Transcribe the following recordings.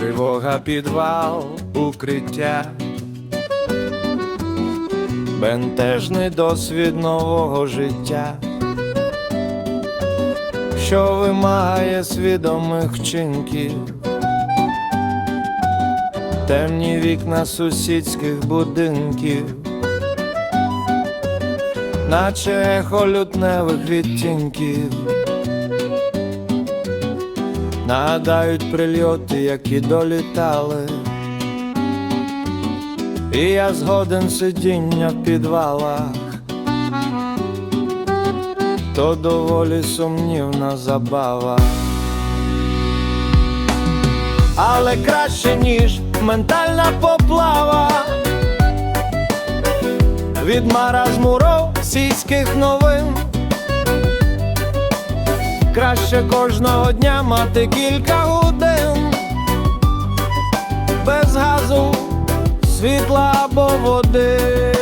Тривога, підвал, укриття, бентежний досвід нового життя, що вимагає свідомих вчинків, темні вікна сусідських будинків, наче ехо лютневих відтінків. Нагадають прильоти, які долітали, і я згоден сидіння в підвалах, то доволі сумнівна забава. Але краще, ніж ментальна поплава від маразму російських новин. Краще кожного дня мати кілька годин без газу, світла або води.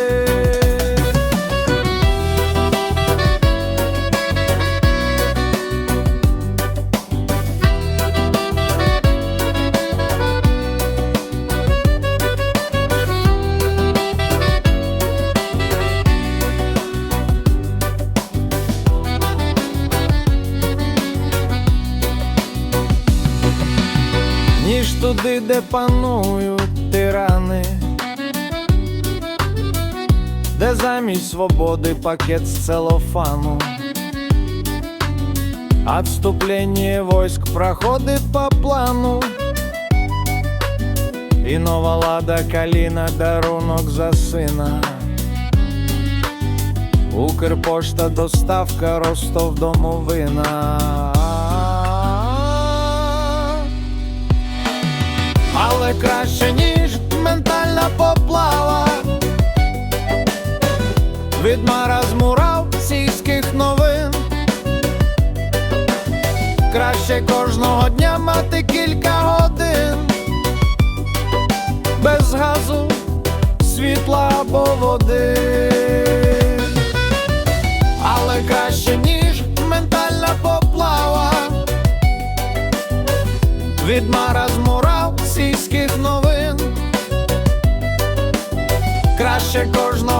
Туди, де панують тирани, де замість свободи пакет з целофану. Отступление войск проходит по плану. І нова лада каліна дарунок за сина Укрпошта доставка Ростов домовина Але краще, ніж ментальна поплава. Від маразму російських новин. Краще кожного дня мати кілька годин. Без газу, світла або води. Але краще, ніж ментальна поплава. Від маразму російських новин краще кожного.